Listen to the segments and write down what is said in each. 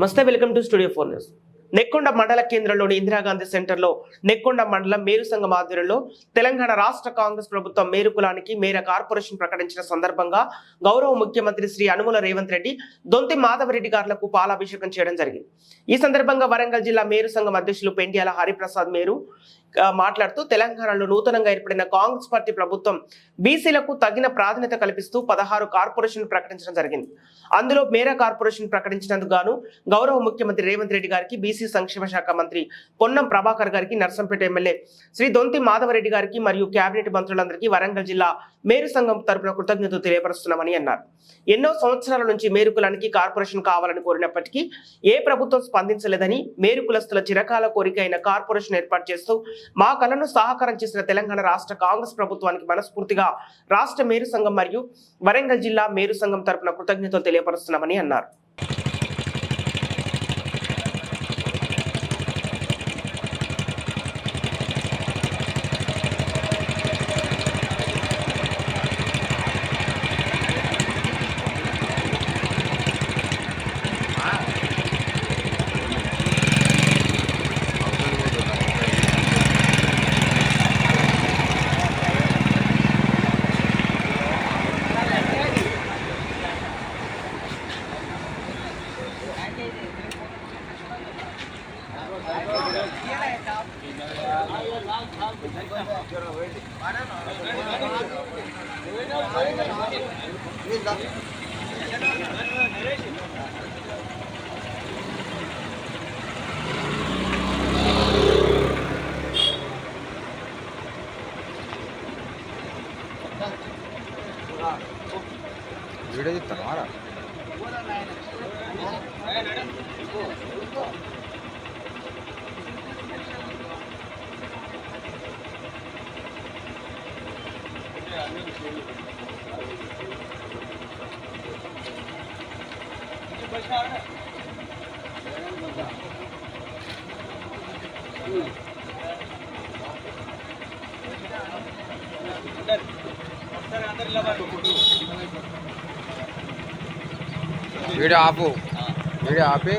నమస్తే welcome to studio four news. Nekkonda మండల కేంద్రంలోని ఇందిరాగాంధీ సెంటర్లో నెక్కొండ మండలం మేరు సంఘం ఆధ్వర్యంలో తెలంగాణ రాష్ట్ర కాంగ్రెస్ ప్రభుత్వం మేరు కులానికి మేర కార్పొరేషన్ ప్రకటించిన సందర్భంగా గౌరవ ముఖ్యమంత్రి శ్రీ అనుముల రేవంత్ రెడ్డి దొంతి మాధవరెడ్డి గారులకు పాలాభిషేకం చేయడం జరిగింది. ఈ సందర్భంగా వరంగల్ జిల్లా మేరు సంఘం అధ్యక్షులు పెండియాల హరిప్రసాద్ మేరు మాట్లాడుతూ తెలంగాణలో నూతనంగా ఏర్పడిన కాంగ్రెస్ పార్టీ ప్రభుత్వం బీసీలకు తగిన ప్రాధాన్యత కల్పిస్తూ పదహారు కార్పొరేషన్ ప్రకటించడం జరిగింది. అందులో మేరా కార్పొరేషన్ ప్రకటించినందుకు గాను గౌరవ ముఖ్యమంత్రి రేవంత్ రెడ్డి గారికి బీసీ సంక్షేమ శాఖ మంత్రి పొన్నం ప్రభాకర్ గారికి నర్సంపేట ఎమ్మెల్యే శ్రీ దొంతి మాధవరెడ్డి గారికి మరియు కేబినెట్ మంత్రులందరికీ వరంగల్ జిల్లా మేరు సంఘం తరపున కృతజ్ఞతలు తెలియపరుస్తున్నామని అన్నారు. ఎన్నో సంవత్సరాల నుంచి మేరు కులానికి కార్పొరేషన్ కావాలని కోరినప్పటికీ ఏ ప్రభుత్వం స్పందించలేదని మేరు కులస్తుల చిరకాల కోరిక అయిన కార్పొరేషన్ ఏర్పాటు చేస్తూ మా కళను సహకారం చేసిన తెలంగాణ రాష్ట్ర కాంగ్రెస్ ప్రభుత్వానికి మనస్ఫూర్తిగా రాష్ట్ర మేరు సంఘం మరియు వరంగల్ జిల్లా మేరు సంఘం తరపున కృతజ్ఞతలు తెలియపరుస్తున్నామని అన్నారు. వీడియో చెప్తాను మారా వీడియో ఆపు వీడియో ఆపి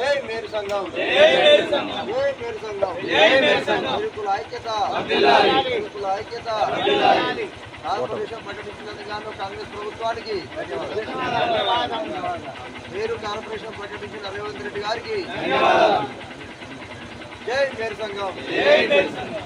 జై మేరు సంఘం. జై మేరు సంఘం. జై మేరు సంఘం. జై మేరు సంఘం. నిరుకుల ఐక్యత. నిరుకుల ఐక్యత. కార్పొరేషన్ ప్రకటించినందుకు కాంగ్రెస్ ప్రభుత్వానికి మేరు కార్పొరేషన్ ప్రకటించిన రేవంత్ రెడ్డి గారికి జై మేరు సంఘం. జై మేరు సంఘం.